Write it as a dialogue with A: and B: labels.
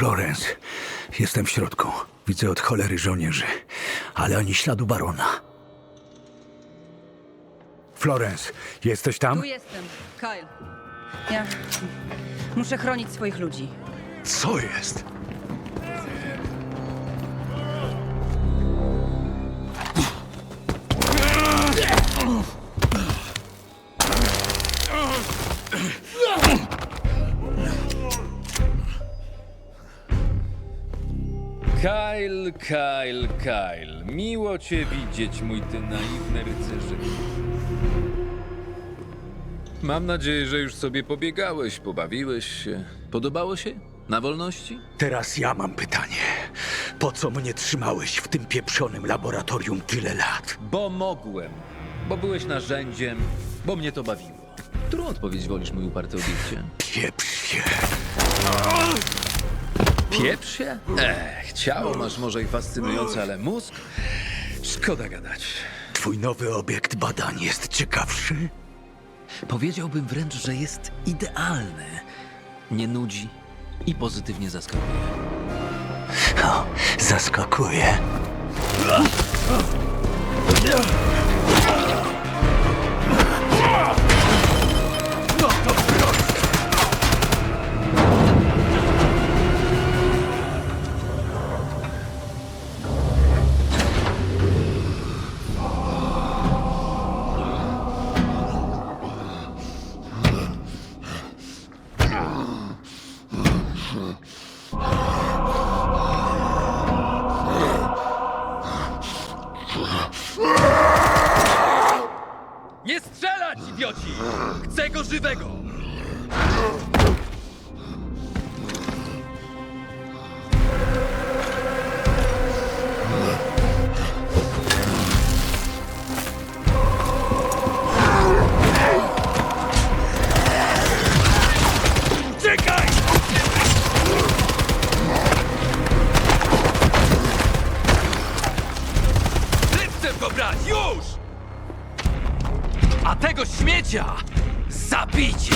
A: Florence, jestem w środku. Widzę od cholery żołnierzy, ale ani śladu barona. Florence, jesteś tam?
B: Tu jestem, Kyle. Ja muszę chronić swoich ludzi.
A: Co jest?
C: Kyle, Kyle, Kyle. Miło cię widzieć, mój ty naiwny rycerzu. Mam nadzieję, że już sobie pobiegałeś, pobawiłeś się. Podobało się? Na wolności?
A: Teraz ja mam pytanie. Po co mnie trzymałeś w tym pieprzonym laboratorium tyle lat?
C: Bo mogłem. Bo byłeś narzędziem, bo mnie to bawiło. Którą odpowiedź wolisz, mój uparty obiekcie?
A: Pieprz się.
C: Pieprz się? Ech, ciało masz może i fascynujące, ale mózg? Szkoda gadać.
A: Twój nowy obiekt badań jest ciekawszy?
C: Powiedziałbym wręcz, że jest idealny. Nie nudzi i pozytywnie zaskakuje.
A: O, zaskakuje.
C: Nie strzelać, idioci! Chcę go żywego! A tego śmiecia zabić!